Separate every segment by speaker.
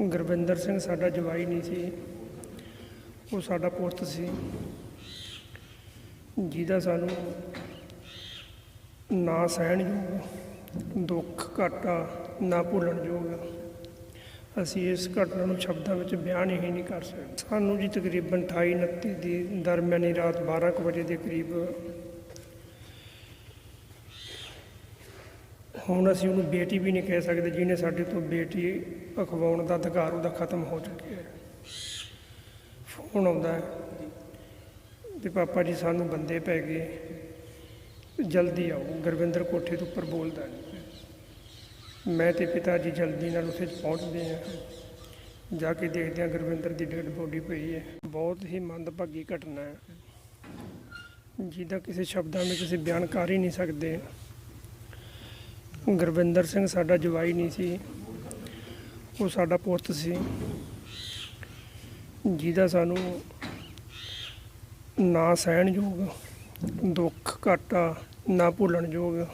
Speaker 1: ਗੁਰਵਿੰਦਰ ਸਿੰਘ ਸਾਡਾ ਜਵਾਈ ਨਹੀਂ ਸੀ, ਉਹ ਸਾਡਾ ਪੁੱਤ ਸੀ, ਜਿਹਦਾ ਸਾਨੂੰ ਨਾ ਸਹਿਣਯੋਗ ਦੁੱਖ ਘਾਟਾ ਨਾ ਭੁੱਲਣਯੋਗ ਅਸੀਂ ਇਸ ਘਟਨਾ ਨੂੰ ਸ਼ਬਦਾਂ ਵਿੱਚ ਬਿਆਨ ਹੀ ਨਹੀਂ ਕਰ ਸਕਦੇ। ਸਾਨੂੰ ਜੀ ਤਕਰੀਬਨ 28 29 ਦੀ ਦਰਮਿਆਨੀ ਰਾਤ 12 ਕੁ ਵਜੇ ਦੇ ਕਰੀਬ ਹੁਣ ਅਸੀਂ ਉਹਨੂੰ ਬੇਟੀ ਵੀ ਨਹੀਂ ਕਹਿ ਸਕਦੇ ਜਿਹਨੇ ਸਾਡੇ ਤੋਂ ਬੇਟੀ ਅਖਵਾਉਣ ਦਾ ਅਧਿਕਾਰ ਉਹਦਾ ਖਤਮ ਹੋ ਚੁੱਕਿਆ ਹੈ। ਫੋਨ ਆਉਂਦਾ ਹੈ ਤੇ ਪਾਪਾ ਜੀ ਸਾਨੂੰ ਬੰਦੇ ਪੈ ਗਏ। ਜਲਦੀ ਆਓ, ਗੁਰਵਿੰਦਰ ਕੋਠੇ ਤੋਂ ਉੱਪਰ ਬੋਲਦਾ ਨਹੀਂ ਮੈਂ ਤੇ ਪਿਤਾ ਜੀ ਜਲਦੀ ਨਾਲ ਉੱਥੇ ਪਹੁੰਚਦੇ ਆ ਜਾ ਕੇ ਦੇਖਦੇ ਆ ਗੁਰਵਿੰਦਰ ਦੀ ਡੈਡ ਬੋਡੀ ਪਈ ਹੈ। ਬਹੁਤ ਹੀ ਮੰਦਭਾਗੀ ਘਟਨਾ ਹੈ। ਜਿਹਦਾ ਕਿਸੇ ਸ਼ਬਦਾਂ ਵਿੱਚ ਅਸੀਂ ਬਿਆਨ ਕਰ ਹੀ ਨਹੀਂ ਸਕਦੇ। ਗੁਰਵਿੰਦਰ ਸਿੰਘ ਸਾਡਾ ਜਵਾਈ ਨਹੀਂ ਸੀ। ਉਹ ਸਾਡਾ ਪੁੱਤ ਸੀ। ਜਿਹਦਾ ਸਾਨੂੰ ਨਾ ਸਹਿਣਯੋਗ, ਦੁੱਖ ਘਾਟਾ, ਨਾ ਭੁੱਲਣਯੋਗ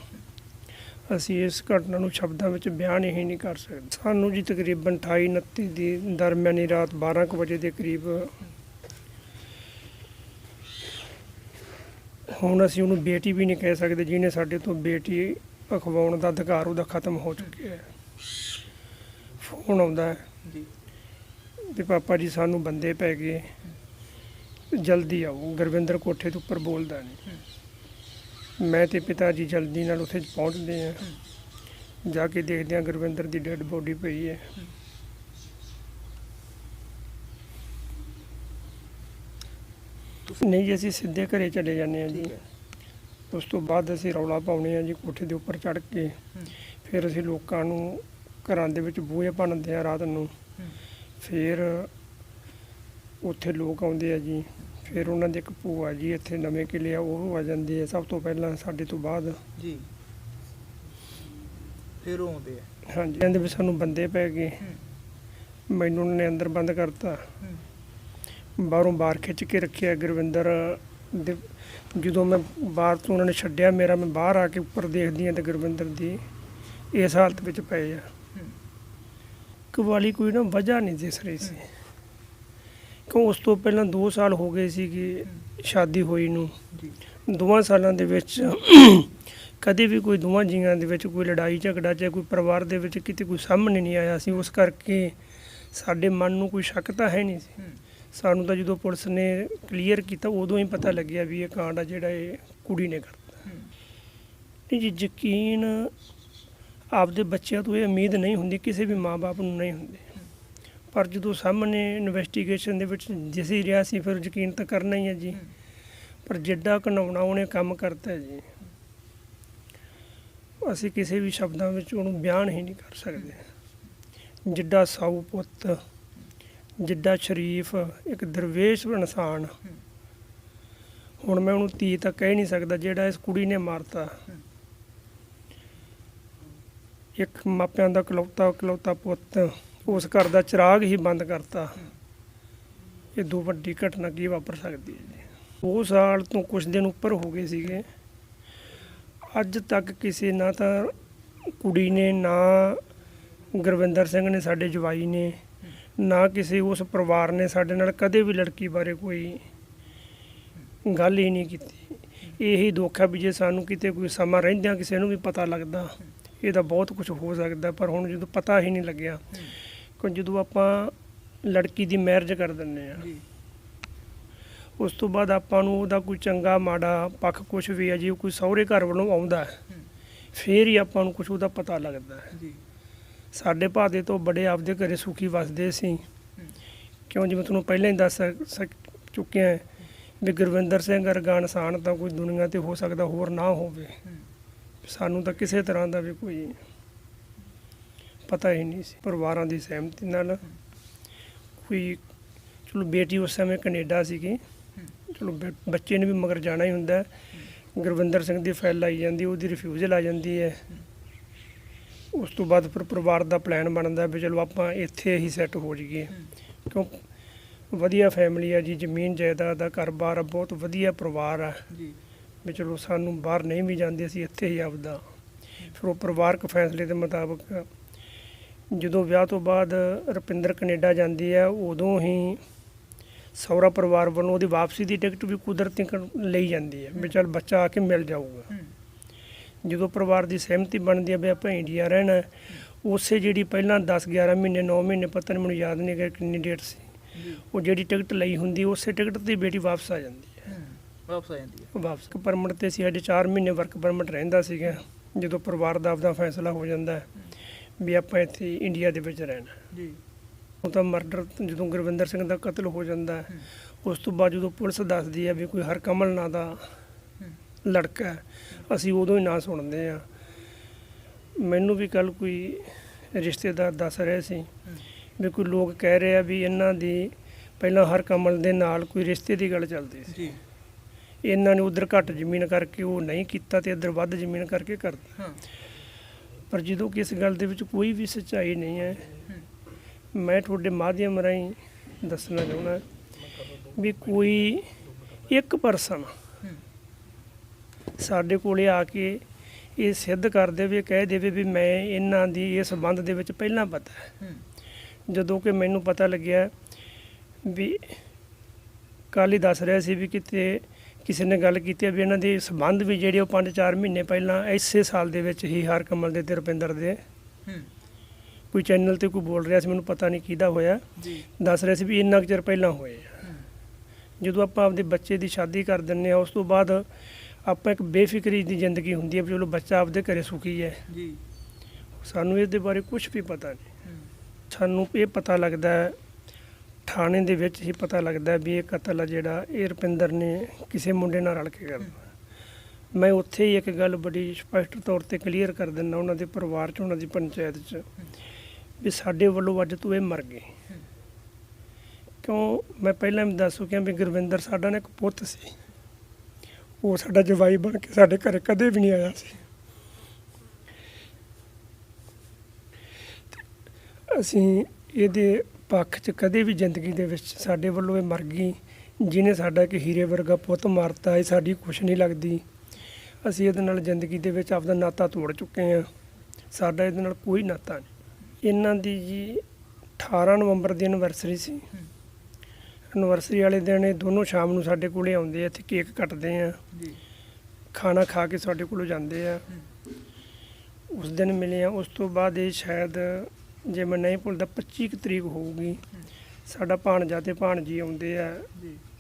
Speaker 1: ਅਸੀਂ ਇਸ ਘਟਨਾ ਨੂੰ ਸ਼ਬਦਾਂ ਵਿੱਚ ਬਿਆਨ ਹੀ ਨਹੀਂ ਕਰ ਸਕਦੇ। ਸਾਨੂੰ ਜੀ ਤਕਰੀਬਨ 28 29 ਦੀ ਦਰਮਿਆਨੀ ਰਾਤ 12 ਕੁ ਵਜੇ ਦੇ ਕਰੀਬ ਹੁਣ ਅਸੀਂ ਉਹਨੂੰ ਬੇਟੀ ਵੀ ਨਹੀਂ ਕਹਿ ਸਕਦੇ, ਜਿਹਨੇ ਸਾਡੇ ਤੋਂ ਬੇਟੀ ਅਖਵਾਉਣ ਦਾ ਅਧਿਕਾਰ ਉਹਦਾ ਖਤਮ ਹੋ ਚੁੱਕਿਆ ਹੈ। ਫੋਨ ਆਉਂਦਾ ਹੈ
Speaker 2: ਜੀ।
Speaker 1: ਤੇ ਪਾਪਾ ਜੀ ਸਾਨੂੰ ਬੰਦੇ ਪੈ ਗਏ। ਜਲਦੀ ਆਓ। ਗੁਰਵਿੰਦਰ ਕੋਠੇ ਤੋਂ ਉੱਪਰ ਬੋਲਦਾ ਨਹੀਂ ਮੈਂ ਤੇ ਪਿਤਾ ਜੀ ਜਲਦੀ ਨਾਲ ਉੱਥੇ ਪਹੁੰਚਦੇ ਆ ਜਾ ਕੇ ਦੇਖਦੇ ਆ ਗੁਰਵਿੰਦਰ ਦੀ ਡੈਡ ਬੋਡੀ ਪਈ ਹੈ। ਨਹੀਂ ਜੀ ਅਸੀਂ ਸਿੱਧੇ ਘਰੇ ਚਲੇ ਜਾਂਦੇ ਆ ਜੀ। ਉਸ ਤੋਂ ਬਾਅਦ ਅਸੀਂ ਰੌਲਾ ਪਾਉਣੇ ਆ ਜੀ ਕੋਠੇ ਦੇ ਉੱਪਰ ਚੜ੍ਹ ਕੇ। ਫਿਰ ਅਸੀਂ ਲੋਕਾਂ ਨੂੰ ਘਰਾਂ ਦੇ ਵਿੱਚ ਬੂਹੇ ਭੰਨਦੇ ਆ ਰਾਤ ਨੂੰ। ਫਿਰ ਉੱਥੇ ਲੋਕ ਆਉਂਦੇ ਆ ਜੀ ਫਿਰ ਉਹਨਾਂ ਦੇ ਇੱਕ ਭੂਆ ਜੀ ਇੱਥੇ ਨਵੇਂ ਕਿਲੇ ਆ ਉਹ ਆ ਜਾਂਦੇ ਆ ਸਭ ਤੋਂ ਪਹਿਲਾਂ ਸਾਡੇ ਤੋਂ ਬਾਅਦ
Speaker 2: ਜੀ ਫਿਰ ਉਹ ਆਉਂਦੇ ਆ
Speaker 1: ਹਾਂਜੀ ਕਹਿੰਦੇ ਵੀ ਸਾਨੂੰ ਬੰਦੇ ਪੈ ਗਏ। ਮੈਨੂੰ ਉਹਨਾਂ ਨੇ ਅੰਦਰ ਬੰਦ ਕਰਤਾ। ਬਾਹਰੋਂ ਬਾਹਰ ਖਿੱਚ ਕੇ ਰੱਖਿਆ ਗੁਰਵਿੰਦਰ ਦੇ ਜਦੋਂ ਮੈਂ ਬਾਹਰ ਤੋਂ ਉਹਨਾਂ ਨੇ ਛੱਡਿਆ, ਮੇਰਾ ਮੈਂ ਬਾਹਰ ਆ ਕੇ ਉੱਪਰ ਦੇਖਦੀ ਹਾਂ ਤਾਂ ਗੁਰਵਿੰਦਰ ਦੀ ਇਸ ਹਾਲਤ ਵਿੱਚ ਪਏ ਆ। ਕਵਾਲੀ ਕੋਈ ਨਾ ਵਜ੍ਹਾ ਨਹੀਂ ਦਿਸ ਰਹੀ ਸੀ। ਕਿਉਂ ਉਸ ਤੋਂ ਪਹਿਲਾਂ 2 ਸਾਲ ਹੋ ਗਏ ਸੀ ਕਿ ਸ਼ਾਦੀ ਹੋਈ ਨੂੰ। ਦੋਵਾਂ ਸਾਲਾਂ ਦੇ ਵਿੱਚ ਕਦੇ ਵੀ ਕੋਈ ਦੋਵਾਂ ਜੀਆਂ ਦੇ ਵਿੱਚ ਕੋਈ ਲੜਾਈ ਝਗੜਾ ਜਾਂ ਕੋਈ ਪਰਿਵਾਰ ਦੇ ਵਿੱਚ ਕਿਤੇ ਕੋਈ ਸਾਹਮਣੇ ਨਹੀਂ ਆਇਆ ਸੀ, ਉਸ ਕਰਕੇ ਸਾਡੇ ਮਨ ਨੂੰ ਕੋਈ ਸ਼ੱਕ ਤਾਂ ਹੈ ਨਹੀਂ ਸੀ। ਸਾਨੂੰ ਤਾਂ ਜਦੋਂ ਪੁਲਿਸ ਨੇ ਕਲੀਅਰ ਕੀਤਾ, ਉਦੋਂ ਹੀ ਪਤਾ ਲੱਗਿਆ ਵੀ ਇਹ ਕਾਂਡ ਆ ਜਿਹੜਾ ਇਹ ਕੁੜੀ ਨੇ ਕਰਤਾ। ਨਹੀਂ ਜੀ, ਯਕੀਨ ਆਪਦੇ ਬੱਚਿਆਂ ਤੋਂ ਇਹ ਉਮੀਦ ਨਹੀਂ ਹੁੰਦੀ, ਕਿਸੇ ਵੀ ਮਾਪੇ ਨੂੰ ਨਹੀਂ ਹੁੰਦੀ। ਪਰ ਜਦੋਂ ਸਾਹਮਣੇ ਇਨਵੈਸਟੀਗੇਸ਼ਨ ਦੇ ਵਿੱਚ ਜਿਸ ਹੀ ਰਿਹਾ ਸੀ, ਫਿਰ ਯਕੀਨ ਤਾਂ ਕਰਨਾ ਹੀ ਹੈ ਜੀ। ਪਰ ਜਿੱਡਾ ਘਨਾਉਣਾ ਉਹਨੇ ਕੰਮ ਕਰਤਾ ਜੀ। ਅਸੀਂ ਕਿਸੇ ਵੀ ਸ਼ਬਦਾਂ ਵਿੱਚ ਉਹਨੂੰ ਬਿਆਨ ਹੀ ਨਹੀਂ ਕਰ ਸਕਦੇ। ਜਿੱਡਾ ਸਾਊ ਪੁੱਤ ਜਿੱਡਾ ਸ਼ਰੀਫ ਇੱਕ ਦਰਵੇਸ਼ ਇਨਸਾਨ। ਹੁਣ ਮੈਂ ਉਹਨੂੰ ਧੀ ਤਾਂ ਕਹਿ ਨਹੀਂ ਸਕਦਾ ਜਿਹੜਾ ਇਸ ਕੁੜੀ ਨੇ ਮਾਰਤਾ। ਇੱਕ ਮਾਪਿਆਂ ਦਾ ਕਲੌਤਾ ਕਲੌਤਾ ਪੁੱਤ, ਉਸ ਘਰ ਦਾ ਚਿਰਾਗ ਹੀ ਬੰਦ ਕਰਤਾ। ਇਹ ਦੋ ਵੱਡੀ ਘਟਨਾ ਕੀ ਵਾਪਰ ਸਕਦੀ ਹੈ ਜੀ? ਉਹ ਸਾਲ ਤੋਂ ਕੁਝ ਦਿਨ ਉੱਪਰ ਹੋ ਗਏ ਸੀਗੇ। ਅੱਜ ਤੱਕ ਕਿਸੇ ਨਾ ਤਾਂ ਕੁੜੀ ਨੇ ਨਾ ਗੁਰਵਿੰਦਰ ਸਿੰਘ ਨੇ ਸਾਡੇ ਜਵਾਈ ਨੇ ਨਾ ਕਿਸੇ ਉਸ ਪਰਿਵਾਰ ਨੇ ਸਾਡੇ ਨਾਲ ਕਦੇ ਵੀ ਲੜਕੀ ਬਾਰੇ ਕੋਈ ਗੱਲ ਹੀ ਨਹੀਂ ਕੀਤੀ। ਇਹੀ ਦੁੱਖ ਹੈ ਵੀ ਜੇ ਸਾਨੂੰ ਕਿਤੇ ਕੋਈ ਸਮਾਂ ਰਹਿੰਦਿਆਂ ਕਿਸੇ ਨੂੰ ਵੀ ਪਤਾ ਲੱਗਦਾ ਇਹਦਾ ਬਹੁਤ ਕੁਝ ਹੋ ਸਕਦਾ ਪਰ ਹੁਣ ਜਦੋਂ ਪਤਾ ਹੀ ਨਹੀਂ ਲੱਗਿਆ ਕਿ ਜਦੋਂ ਆਪਾਂ ਲੜਕੀ ਦੀ ਮੈਰਿਜ ਕਰ ਦਿੰਦੇ ਆ ਉਸ ਤੋਂ ਬਾਅਦ ਆਪਾਂ ਨੂੰ ਉਹਦਾ ਕੋਈ ਚੰਗਾ ਮਾੜਾ ਪੱਖ ਕੁਝ ਵੀ ਹੈ ਜੇ ਕੋਈ ਸਹੁਰੇ ਘਰ ਵੱਲੋਂ ਆਉਂਦਾ ਹੂੰ। ਫੇਰ ਹੀ ਆਪਾਂ ਨੂੰ ਕੁਝ ਉਹਦਾ ਪਤਾ ਲੱਗਦਾ ਹੈ।
Speaker 2: ਜੀ।
Speaker 1: ਸਾਡੇ ਭਾਦੇ ਤੋਂ ਬੜੇ ਆਪਦੇ ਘਰੇ ਸੁਖੀ ਵਸਦੇ ਸੀ। ਕਿਉਂ ਜਿਵੇਂ ਤੁਹਾਨੂੰ ਪਹਿਲਾਂ ਹੀ ਦੱਸ ਸਕ- ਸਕ- ਵੀ ਗੁਰਵਿੰਦਰ ਸਿੰਘ ਵਰਗਾ ਇਨਸਾਨ ਤਾਂ ਕੋਈ ਦੁਨੀਆ ਤੇ ਹੋ ਸਕਦਾ ਹੋਰ ਨਾ ਹੋਵੇ। ਸਾਨੂੰ ਤਾਂ ਕਿਸੇ ਤਰ੍ਹਾਂ ਦਾ ਵੀ ਕੋਈ ਪਤਾ ਹੀ ਨਹੀਂ ਸੀ। ਪਰਿਵਾਰਾਂ ਦੀ ਸਹਿਮਤੀ ਨਾਲ ਕੋਈ, ਚਲੋ ਬੇਟੀ ਉਸ ਸਮੇਂ ਕੈਨੇਡਾ ਸੀਗੀ। ਚਲੋ ਬ- ਬੱਚੇ ਨੇ ਵੀ ਮਗਰ ਜਾਣਾ ਹੀ ਹੁੰਦਾ। ਗੁਰਵਿੰਦਰ ਸਿੰਘ ਦੀ ਫਾਈਲ ਆਈ ਜਾਂਦੀ, ਉਹਦੀ ਰਿਫਿਊਜ਼ਲ ਆ ਜਾਂਦੀ ਹੈ। ਉਸ ਤੋਂ ਬਾਅਦ ਫਿਰ ਪਰਿਵਾਰ ਦਾ ਪਲਾਨ ਬਣਦਾ ਵੀ ਚਲੋ ਆਪਾਂ ਇੱਥੇ ਹੀ ਸੈੱਟ ਹੋ ਜਾਈਏ। ਕਿਉਂ? ਵਧੀਆ ਫੈਮਿਲੀ ਆ ਜੀ ਜ਼ਮੀਨ ਜਾਇਦਾਦ ਦਾ ਘਰ-ਬਾਰ ਬਹੁਤ ਵਧੀਆ ਪਰਿਵਾਰ ਆ।
Speaker 2: ਜੀ।
Speaker 1: ਵੀ ਚਲੋ ਸਾਨੂੰ ਬਾਹਰ ਨਹੀਂ ਵੀ ਜਾਂਦੇ ਅਸੀਂ ਇੱਥੇ ਹੀ ਆਪਦਾ। ਫਿਰ ਉਹ ਪਰਿਵਾਰਕ ਫੈਸਲੇ ਦੇ ਮੁਤਾਬਕ ਜਦੋਂ ਵਿਆਹ ਤੋਂ ਬਾਅਦ ਰੁਪਿੰਦਰ ਕੈਨੇਡਾ ਜਾਂਦੀ ਹੈ ਉਦੋਂ ਹੀ ਸਹੁਰਾ ਪਰਿਵਾਰ ਵੱਲੋਂ ਉਹਦੀ ਵਾਪਸੀ ਦੀ ਟਿਕਟ ਵੀ ਕੁਦਰਤੀ ਲਈ ਜਾਂਦੀ ਹੈ ਵੀ ਚੱਲ ਬੱਚਾ ਆ ਕੇ ਮਿਲ ਜਾਊਗਾ। ਜਦੋਂ ਪਰਿਵਾਰ ਦੀ ਸਹਿਮਤੀ ਬਣਦੀ ਹੈ ਵੀ ਆਪਾਂ ਇੰਡੀਆ ਰਹਿਣਾ ਉਸੇ ਜਿਹੜੀ ਪਹਿਲਾਂ 10 11 ਮਹੀਨੇ 9 ਮਹੀਨੇ ਪਤਾ ਨਹੀਂ ਮੈਨੂੰ ਯਾਦ ਨਹੀਂ ਕਿ ਕਿੰਨੀ ਡੇਟ ਸੀ। ਉਹ ਜਿਹੜੀ ਟਿਕਟ ਲਈ ਹੁੰਦੀ ਉਸੇ ਟਿਕਟ ਤੇ ਬੇਟੀ ਵਾਪਸ ਆ ਜਾਂਦੀ ਹੈ।
Speaker 2: ਵਾਪਸ ਆ ਜਾਂਦੀ ਹੈ।
Speaker 1: ਵਾਪਸ ਪਰਮਿਟ ਤੇ ਸੀ ਸਾਡੇ 4 ਮਹੀਨੇ ਵਰਕ ਪਰਮਿਟ ਰਹਿੰਦਾ ਸੀਗਾ ਜਦੋਂ ਪਰਿਵਾਰ ਦਾ ਆਪਦਾ ਫੈਸਲਾ ਹੋ ਜਾਂਦਾ ਵੀ ਆਪਾਂ ਇੱਥੇ ਇੰਡੀਆ ਦੇ ਵਿੱਚ ਰਹਿਣਾ।
Speaker 2: ਜੀ।
Speaker 1: ਉਹ ਤਾਂ ਮਰਡਰ ਜਦੋਂ ਗੁਰਵਿੰਦਰ ਸਿੰਘ ਦਾ ਕਤਲ ਹੋ ਜਾਂਦਾ ਉਸ ਤੋਂ ਬਾਅਦ ਜਦੋਂ ਪੁਲਿਸ ਦੱਸਦੀ ਹੈ ਵੀ ਕੋਈ ਹਰਕਮਲ ਨਾਂ ਦਾ ਲੜਕਾ ਅਸੀਂ ਉਦੋਂ ਹੀ ਨਾਂ ਸੁਣਦੇ ਆ ਮੈਨੂੰ ਵੀ ਕੱਲ ਕੋਈ ਰਿਸ਼ਤੇਦਾਰ ਦੱਸ ਰਹੇ ਸੀ ਵੀ ਕੋਈ ਲੋਕ ਕਹਿ ਰਹੇ ਆ ਵੀ ਇਹਨਾਂ ਦੀ ਪਹਿਲਾਂ ਹਰਕਮਲ ਦੇ ਨਾਲ ਕੋਈ ਰਿਸ਼ਤੇ ਦੀ ਗੱਲ ਚੱਲਦੀ ਸੀ।
Speaker 2: ਜੀ।
Speaker 1: ਇਹਨਾਂ ਨੇ ਉਧਰ ਘੱਟ ਜ਼ਮੀਨ ਕਰਕੇ ਉਹ ਨਹੀਂ ਕੀਤਾ ਤੇ ਇੱਧਰ ਵੱਧ ਜ਼ਮੀਨ ਕਰਕੇ ਕਰਤਾ।
Speaker 2: ਹਾਂ।
Speaker 1: ਪਰ ਜਦੋਂ ਕਿ ਇਸ ਗੱਲ ਦੇ ਵਿੱਚ ਕੋਈ ਵੀ ਸੱਚਾਈ ਨਹੀਂ ਹੈ ਮੈਂ ਤੁਹਾਡੇ ਮਾਧਿਅਮ ਰਾਹੀਂ ਦੱਸਣਾ ਚਾਹੁੰਦਾ ਵੀ ਕੋਈ ਇੱਕ ਪਰਸਨ ਸਾਡੇ ਕੋਲੇ ਆ ਕੇ ਇਹ ਸਿੱਧ ਕਰ ਦੇਵੇ ਕਹਿ ਦੇਵੇ ਵੀ ਮੈਂ ਇਹਨਾਂ ਦੀ ਇਸ ਸੰਬੰਧ ਦੇ ਵਿੱਚ ਪਹਿਲਾਂ ਪਤਾ ਹੈ। ਜਦੋਂ ਕਿ ਮੈਨੂੰ ਪਤਾ ਲੱਗਿਆ ਵੀ ਕੱਲ੍ਹ ਹੀ ਦੱਸ ਰਿਹਾ ਸੀ ਵੀ ਕਿਤੇ ਕਿਸੇ ਨੇ ਗੱਲ ਕੀਤੀ ਹੈ ਵੀ ਇਹਨਾਂ ਦੇ ਸੰਬੰਧ ਵੀ ਜਿਹੜੇ ਉਹ 5-4 ਮਹੀਨੇ ਪਹਿਲਾਂ ਇਸੇ ਸਾਲ ਦੇ ਵਿੱਚ ਹੀ ਹਰ ਕਮਲ ਦੇ ਤੇ ਰੁਪਿੰਦਰ ਦੇ ਕੋਈ ਚੈਨਲ ਤੇ ਕੋਈ ਬੋਲ ਰਿਹਾ ਸੀ ਮੈਨੂੰ ਪਤਾ ਨਹੀਂ ਕਿਹਦਾ ਹੋਇਆ।
Speaker 2: ਜੀ।
Speaker 1: ਦੱਸ ਰਿਹਾ ਸੀ ਵੀ ਇੰਨਾ ਕੁ ਚਿਰ ਪਹਿਲਾਂ ਹੋਏ ਆ।
Speaker 2: ਹੂੰ।
Speaker 1: ਜਦੋਂ ਆਪਾਂ ਆਪਦੇ ਬੱਚੇ ਦੀ ਸ਼ਾਦੀ ਕਰ ਦਿੰਨੇ ਆ ਉਸ ਤੋਂ ਬਾਅਦ ਆਪਾਂ ਇੱਕ ਬੇਫਿਕਰੀ ਦੀ ਜ਼ਿੰਦਗੀ ਹੁੰਦੀ ਹੈ ਵੀ ਚਲੋ ਬੱਚਾ ਆਪਦੇ ਘਰੇ ਸੁਖੀ ਹੈ।
Speaker 2: ਜੀ।
Speaker 1: ਸਾਨੂੰ ਇਹਦੇ ਬਾਰੇ ਕੁਝ ਵੀ ਪਤਾ ਨਹੀਂ। ਸਾਨੂੰ ਇਹ ਪਤਾ ਲੱਗਦਾ ਹੈ ਥਾਣੇ ਦੇ ਵਿੱਚ ਹੀ ਪਤਾ ਲੱਗਦਾ ਹੈ ਵੀ ਇਹ ਕਤਲ ਆ ਜਿਹੜਾ ਇਹ ਰੁਪਿੰਦਰ ਨੇ ਕਿਸੇ ਮੁੰਡੇ ਨਾਲ ਰਲ ਕੇ ਕਰਦਾ ਮੈਂ ਉੱਥੇ ਹੀ ਇੱਕ ਗੱਲ ਬੜੀ ਸਪਸ਼ਟ ਤੌਰ ਤੇ ਕਲੀਅਰ ਕਰ ਦਿੰਦਾ ਉਹਨਾਂ ਦੇ ਪਰਿਵਾਰ 'ਚ ਉਹਨਾਂ ਦੀ ਪੰਚਾਇਤ 'ਚ ਵੀ ਸਾਡੇ ਵੱਲੋਂ ਅੱਜ ਤੋਂ ਇਹ ਮਰ ਗਏ ਕਿਉਂ? ਮੈਂ ਪਹਿਲਾਂ ਵੀ ਦੱਸ ਚੁੱਕਿਆ ਵੀ ਗੁਰਵਿੰਦਰ ਸਾਡਾ ਨਾ ਇੱਕ ਪੁੱਤ ਸੀ। ਉਹ ਸਾਡਾ ਜਵਾਈ ਬਣ ਕੇ ਸਾਡੇ ਘਰੇ ਕਦੇ ਵੀ ਨਹੀਂ ਆਇਆ ਸੀ। ਅਸੀਂ ਇਹਦੇ ਪੱਖ 'ਚ ਕਦੇ ਵੀ ਜ਼ਿੰਦਗੀ ਦੇ ਵਿੱਚ ਸਾਡੇ ਵੱਲੋਂ ਇਹ ਮਰ ਗਈ, ਜਿਹਨੇ ਸਾਡਾ ਇੱਕ ਹੀਰੇ ਵਰਗਾ ਪੁੱਤ ਮਾਰਤਾ, ਇਹ ਸਾਡੀ ਕੁਛ ਨਹੀਂ ਲੱਗਦੀ। ਅਸੀਂ ਇਹਦੇ ਨਾਲ ਜ਼ਿੰਦਗੀ ਦੇ ਵਿੱਚ ਆਪਦਾ ਨਾਤਾ ਤੋੜ ਚੁੱਕੇ ਹਾਂ। ਸਾਡਾ ਇਹਦੇ ਨਾਲ ਕੋਈ ਨਾਤਾ ਨਹੀਂ। ਇਹਨਾਂ ਦੀ ਜੀ 18 ਨਵੰਬਰ ਦੀ ਐਨਵਰਸਰੀ ਸੀ। ਐਨਵਰਸਰੀ ਵਾਲੇ ਦਿਨ ਇਹ ਦੋਨੋਂ ਸ਼ਾਮ ਨੂੰ ਸਾਡੇ ਕੋਲੇ ਆਉਂਦੇ ਆ ਇੱਥੇ ਕੇਕ ਕੱਟਦੇ ਆ।
Speaker 2: ਜੀ।
Speaker 1: ਖਾਣਾ ਖਾ ਕੇ ਸਾਡੇ ਕੋਲੋਂ ਜਾਂਦੇ ਆ। ਉਸ ਦਿਨ ਮਿਲੇ ਆ ਉਸ ਤੋਂ ਬਾਅਦ ਇਹ ਸ਼ਾਇਦ ਜੇ ਮੈਂ ਨਹੀਂ ਭੁੱਲਦਾ 25 ਕੁ ਤਰੀਕ ਹੋਊਗੀ। ਸਾਡਾ ਭਾਣਜਾ ਤੇ ਭਾਣਜੀ ਆਉਂਦੇ ਆ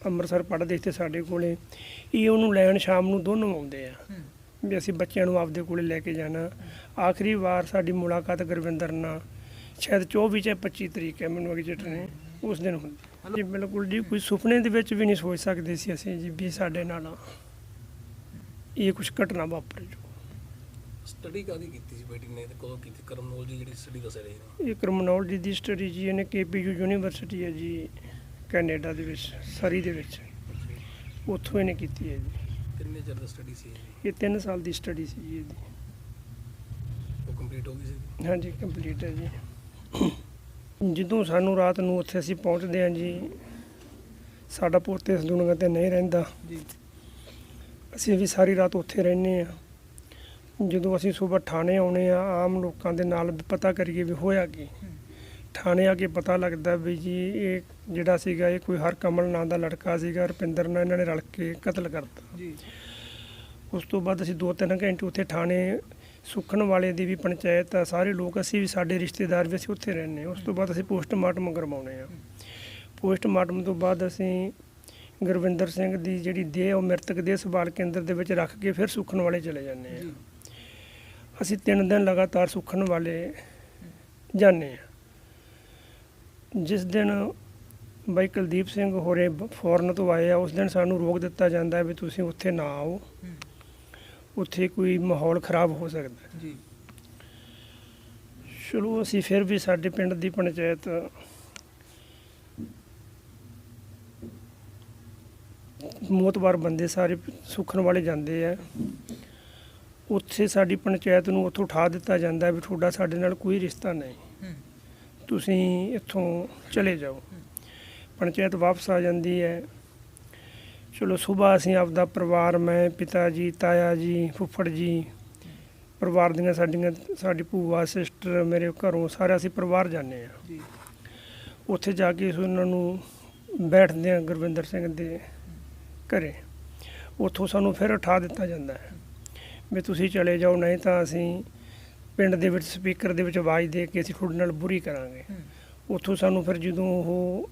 Speaker 1: ਅੰਮ੍ਰਿਤਸਰ ਪੜ੍ਹਦੇ ਇੱਥੇ ਸਾਡੇ ਕੋਲੇ। ਇਹ ਉਹਨੂੰ ਲੈਣ ਸ਼ਾਮ ਨੂੰ ਦੋਨੋਂ ਆਉਂਦੇ ਆ। ਵੀ ਅਸੀਂ ਬੱਚਿਆਂ ਨੂੰ ਆਪਦੇ ਕੋਲੇ ਲੈ ਕੇ ਜਾਣਾ। ਆਖਰੀ ਵਾਰ ਸਾਡੀ ਮੁਲਾਕਾਤ ਗੁਰਵਿੰਦਰ ਨਾਲ ਸ਼ਾਇਦ 24 ਜਾਂ 25 ਤਰੀਕ ਹੈ ਮੈਨੂੰ ਐਗਜੈਕਟ ਨੇ ਉਸ ਦਿਨ ਹੁੰਦੀ। ਜੀ ਬਿਲਕੁਲ ਜੀ ਕੋਈ ਸੁਪਨੇ ਦੇ ਵਿੱਚ ਵੀ ਨਹੀਂ ਸੋਚ ਸਕਦੇ ਸੀ ਅਸੀਂ ਜੀ ਵੀ ਸਾਡੇ ਨਾਲ ਇਹ ਕੁਝ ਘਟਨਾ ਵਾਪਰ ਜੋ
Speaker 3: ਸਟੱਡੀ ਕਾਦੀ ਕੀਤੀ ਸੀ ਬੇਟੀ ਨੇ ਤੇ ਕਦੋਂ ਕੀਤੀ? ਕਰਮਨੋਲੋਜੀ ਜਿਹੜੀ ਸਟੱਡੀ ਦੱਸ ਰਹੇ ਨੇ
Speaker 1: ਇਹ ਕ੍ਰਿਮਨੋਲੋਜੀ ਦੀ ਸਟੱਡੀ ਜੀ ਇਹਨੇ ਕੇਪੀਯੂ ਯੂਨੀਵਰਸਿਟੀ ਹੈ ਜੀ ਕੈਨੇਡਾ ਦੇ ਵਿੱਚ ਸਰੀ ਦੇ ਵਿੱਚ। ਉੱਥੋਂ ਇਹਨੇ ਕੀਤੀ ਹੈ ਜੀ।
Speaker 3: ਕਿੰਨੇ ਚਿਰ ਦੀ ਸਟੱਡੀ ਸੀ ਇਹ?
Speaker 1: ਇਹ 3 ਸਾਲ ਦੀ ਸਟੱਡੀ ਸੀ ਜੀ ਇਹਦੀ।
Speaker 3: ਉਹ ਕੰਪਲੀਟ ਹੋ ਗਈ ਸੀ?
Speaker 1: ਹਾਂਜੀ ਕੰਪਲੀਟ ਹੈ ਜੀ। ਜਦੋਂ ਸਾਨੂੰ ਰਾਤ ਨੂੰ ਉੱਥੇ ਅਸੀਂ ਪਹੁੰਚਦੇ ਹਾਂ ਜੀ ਸਾਡਾ ਪੁੱਤ ਦੁਨੀਆ ਤੇ ਨਹੀਂ ਰਹਿੰਦਾ।
Speaker 2: ਜੀ।
Speaker 1: ਅਸੀਂ ਵੀ ਸਾਰੀ ਰਾਤ ਉੱਥੇ ਰਹਿੰਦੇ ਆ ਜਦੋਂ ਅਸੀਂ ਸਵੇਰ ਥਾਣੇ ਆਉਣੇ ਆ ਆਮ ਲੋਕਾਂ ਦੇ ਨਾਲ ਪਤਾ ਕਰੀਏ ਵੀ ਹੋਇਆ ਕੀ। ਥਾਣੇ ਆ ਕੇ ਪਤਾ ਲੱਗਦਾ ਵੀ ਜੀ ਇਹ ਜਿਹੜਾ ਸੀਗਾ ਇਹ ਕੋਈ ਹਰਕਮਲ ਨਾਂ ਦਾ ਲੜਕਾ ਸੀਗਾ ਰੁਪਿੰਦਰ ਨਾਲ ਇਹਨਾਂ ਨੇ ਰਲ ਕੇ ਕਤਲ ਕਰਤਾ।
Speaker 2: ਜੀ।
Speaker 1: ਉਸ ਤੋਂ ਬਾਅਦ ਅਸੀਂ 2-3 ਘੰਟੇ ਉੱਥੇ ਥਾਣੇ ਸੁਖਣ ਵਾਲੇ ਦੀ ਵੀ ਪੰਚਾਇਤ ਆ, ਸਾਰੇ ਲੋਕ, ਅਸੀਂ ਵੀ ਸਾਡੇ ਰਿਸ਼ਤੇਦਾਰ ਵੀ ਅਸੀਂ ਉੱਥੇ ਰਹਿੰਦੇ ਹਾਂ। ਉਸ ਤੋਂ ਬਾਅਦ ਅਸੀਂ ਪੋਸਟਮਾਰਟਮ ਕਰਵਾਉਣੇ ਆ ਪੋਸਟਮਾਰਟਮ ਤੋਂ ਬਾਅਦ ਅਸੀਂ ਗੁਰਵਿੰਦਰ ਸਿੰਘ ਦੀ ਜਿਹੜੀ ਦੇਹ ਉਹ ਮ੍ਰਿਤਕ ਦੇਹ ਸੰਭਾਲ ਕੇਂਦਰ ਦੇ ਵਿੱਚ ਰੱਖ ਕੇ ਫਿਰ ਸੁਖਣ ਵਾਲੇ ਚਲੇ ਜਾਂਦੇ ਆ ਅਸੀਂ ਤਿੰਨ ਦਿਨ ਲਗਾਤਾਰ ਸੁਖਣ ਵਾਲੇ ਜਾਂਦੇ ਆ ਜਿਸ ਦਿਨ ਬਾਈ ਕੁਲਦੀਪ ਸਿੰਘ ਹੋਰੇ ਫੋਰਨ ਤੋਂ ਆਏ ਆ, ਉਸ ਦਿਨ ਸਾਨੂੰ ਰੋਕ ਦਿੱਤਾ ਜਾਂਦਾ ਵੀ ਤੁਸੀਂ ਉੱਥੇ ਨਾ ਆਓ। ਉੱਥੇ ਕੋਈ ਮਾਹੌਲ ਖਰਾਬ ਹੋ ਸਕਦਾ ਹੈ।
Speaker 2: ਜੀ।
Speaker 1: ਚਲੋ ਅਸੀਂ ਫਿਰ ਵੀ ਸਾਡੇ ਪਿੰਡ ਦੀ ਪੰਚਾਇਤ ਮੋਤਬਾਰ ਬੰਦੇ ਸਾਰੇ ਸੁਖਣ ਵਾਲੇ ਜਾਂਦੇ ਆ। ਉੱਥੇ ਸਾਡੀ ਪੰਚਾਇਤ ਨੂੰ ਉੱਥੋਂ ਉਠਾ ਦਿੱਤਾ ਜਾਂਦਾ ਵੀ ਤੁਹਾਡਾ ਸਾਡੇ ਨਾਲ ਕੋਈ ਰਿਸ਼ਤਾ ਨਹੀਂ। ਤੁਸੀਂ ਇੱਥੋਂ ਚਲੇ ਜਾਓ। ਪੰਚਾਇਤ ਵਾਪਸ ਆ ਜਾਂਦੀ ਹੈ। ਚਲੋ ਸਵੇਰ ਅਸੀਂ ਆਪਦਾ ਪਰਿਵਾਰ ਮੈਂ ਪਿਤਾ ਜੀ ਤਾਇਆ ਜੀ ਫੁੱਫੜ ਜੀ ਪਰਿਵਾਰ ਦੀਆਂ ਸਾਡੀਆਂ ਸਾਡੀ ਭੂਆ ਸਿਸਟਰ ਮੇਰੇ ਘਰੋਂ ਸਾਰੇ ਅਸੀਂ ਪਰਿਵਾਰ ਜਾਂਦੇ ਆ
Speaker 2: ਜੀ।
Speaker 1: ਉੱਥੇ ਜਾ ਕੇ ਅਸੀਂ ਉਹਨਾਂ ਨੂੰ ਬੈਠਦੇ ਆ ਗੁਰਵਿੰਦਰ ਸਿੰਘ ਦੇ ਘਰੇ। ਉੱਥੋਂ ਸਾਨੂੰ ਫਿਰ ਉਠਾ ਦਿੱਤਾ ਜਾਂਦਾ ਹੈ ਵੀ ਤੁਸੀਂ ਚਲੇ ਜਾਓ ਨਹੀਂ ਤਾਂ ਅਸੀਂ ਪਿੰਡ ਦੇ ਵਿੱਚ ਸਪੀਕਰ ਦੇ ਵਿੱਚ ਆਵਾਜ਼ ਦੇ ਕੇ ਅਸੀਂ ਤੁਹਾਡੇ ਨਾਲ ਬੁਰੀ ਕਰਾਂਗੇ। ਉੱਥੋਂ ਸਾਨੂੰ ਫਿਰ ਜਦੋਂ ਉਹ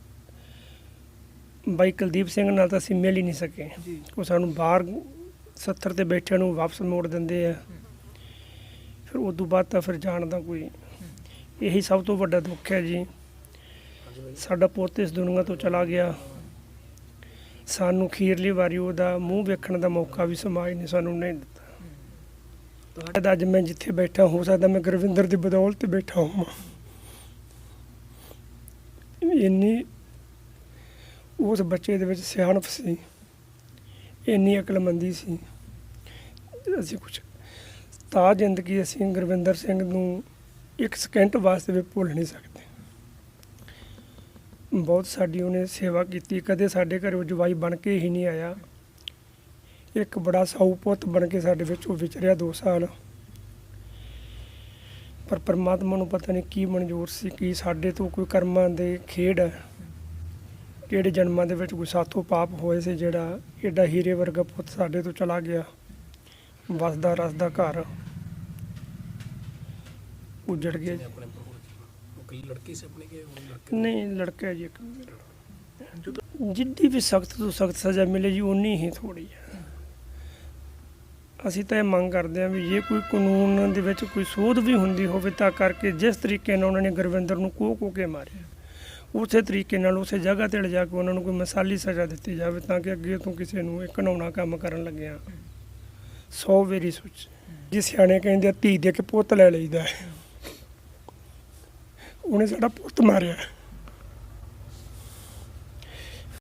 Speaker 1: ਬਾਈ ਕੁਲਦੀਪ ਸਿੰਘ ਨਾਲ ਤਾਂ ਅਸੀਂ ਮਿਲ ਹੀ ਨਹੀਂ ਸਕੇ। ਉਹ ਸਾਨੂੰ ਬਾਹਰ 70 ਤੇ ਬੈਠਿਆਂ ਨੂੰ ਵਾਪਸ ਮੋੜ ਦਿੰਦੇ ਆ। ਫਿਰ ਉਸ ਤੋਂ ਬਾਅਦ ਤਾਂ ਫਿਰ ਜਾਣ ਦਾ ਕੋਈ ਇਹੀ ਸਭ ਤੋਂ ਵੱਡਾ ਦੁੱਖ ਹੈ ਜੀ। ਸਾਡਾ ਪੁੱਤ ਇਸ ਦੁਨੀਆ ਤੋਂ ਚਲਾ ਗਿਆ। ਸਾਨੂੰ ਖੀਰਲੀ ਵਾਰੀ ਉਹਦਾ ਮੂੰਹ ਵੇਖਣ ਦਾ ਮੌਕਾ ਵੀ ਸਮਾਜ ਨੇ ਸਾਨੂੰ ਨਹੀਂ ਦਿੱਤਾ।
Speaker 2: ਤੁਹਾਡੇ
Speaker 1: ਤੁਹਾਡਾ ਅੱਜ ਮੈਂ ਜਿੱਥੇ ਬੈਠਾ ਹੋ ਸਕਦਾ ਮੈਂ ਗੁਰਵਿੰਦਰ ਦੀ ਬਦੌਲਤ ਬੈਠਾ ਹਾਂ ਇੰਨੀ ਉਸ ਬੱਚੇ ਦੇ ਵਿੱਚ ਸਿਆਣਪ ਸੀ। ਇੰਨੀ ਅਕਲਮੰਦੀ ਸੀ। ਅਸੀਂ ਕੁਝ ਤਾਂ ਜ਼ਿੰਦਗੀ ਅਸੀਂ ਗੁਰਵਿੰਦਰ ਸਿੰਘ ਨੂੰ ਇੱਕ ਸਕਿੰਟ ਵਾਸਤੇ ਵੀ ਭੁੱਲ ਨਹੀਂ ਸਕਦੇ। ਬਹੁਤ ਸਾਡੀ ਉਹਨੇ ਸੇਵਾ ਕੀਤੀ। ਕਦੇ ਸਾਡੇ ਘਰ ਉਹ ਜਵਾਈ ਬਣ ਕੇ ਹੀ ਨਹੀਂ ਆਇਆ। ਇੱਕ ਬੜਾ ਸਾਊ ਪੁੱਤ ਬਣ ਕੇ ਸਾਡੇ ਵਿੱਚ ਉਹ ਵਿਚਰਿਆ 2 ਸਾਲ। ਪਰ ਪਰਮਾਤਮਾ ਨੂੰ ਪਤਾ ਨਹੀਂ ਕੀ ਮਨਜ਼ੂਰ ਸੀ, ਕੀ ਸਾਡੇ ਤੋਂ ਕੋਈ ਕਰਮਾਂ ਦੇ ਖੇਡ ਹੈ। ਕਿਹੜੇ ਜਨਮਾਂ ਦੇ ਵਿੱਚ ਕੋਈ ਸਾਥੋਂ ਪਾਪ ਹੋਏ ਸੀ ਜਿਹੜਾ ਏਡਾ ਹੀਰੇ ਵਰਗਾ ਪੁੱਤ ਸਾਡੇ ਤੋਂ ਚਲਾ ਗਿਆ ਵਸਦਾ ਰਸਦਾ ਘਰ। ਉਜੜ ਗਿਆ ਜੀ।
Speaker 3: ਆਪਣੇ ਲੜਕੀ ਸੀ ਆਪਣੇ ਕੇ ਲੜਕੇ?
Speaker 1: ਨਹੀਂ ਲੜਕਾ ਜੀ ਇੱਕ। ਜਿੱਦੀ ਵੀ ਸਖਤ ਤੋਂ ਸਖਤ ਸਜ਼ਾ ਮਿਲੇ ਜੀ ਉਨੀ ਹੀ ਥੋੜੀ ਹੈ ਅਸੀਂ ਤਾਂ ਇਹ ਮੰਗ ਕਰਦੇ ਹਾਂ ਵੀ ਜੇ ਕੋਈ ਕਾਨੂੰਨ ਦੇ ਵਿੱਚ ਕੋਈ ਸੋਧ ਵੀ ਹੁੰਦੀ ਹੋਵੇ ਤਾਂ ਕਰਕੇ ਜਿਸ ਤਰੀਕੇ ਨਾਲ ਉਹਨਾਂ ਨੇ ਗੁਰਵਿੰਦਰ ਨੂੰ ਕੋਹ ਕੋਹ ਕੇ ਮਾਰਿਆ। ਉਸੇ ਤਰੀਕੇ ਨਾਲ ਉਸੇ ਜਗ੍ਹਾ ਤੇ ਲਿਜਾ ਕੇ ਉਹਨਾਂ ਨੂੰ ਕੋਈ ਮਸਾਲੀ ਸਜ਼ਾ ਦਿੱਤੀ ਜਾਵੇ ਤਾਂ ਕਿ ਅੱਗੇ ਤੋਂ ਕਿਸੇ ਨੂੰ ਇਹ ਘਿਨਾਉਣਾ ਕੰਮ ਕਰਨ ਲੱਗਿਆ। ਸੌ ਵੇਰੀ ਸੋਚ। ਜੀ ਸਿਆਣੇ ਕਹਿੰਦੇ ਆ, ਧੀ ਦੇ ਕੇ ਪੁੱਤ ਲੈ ਲਈਦਾ ਉਹਨੇ ਸਾਡਾ ਪੁੱਤ ਮਾਰਿਆ।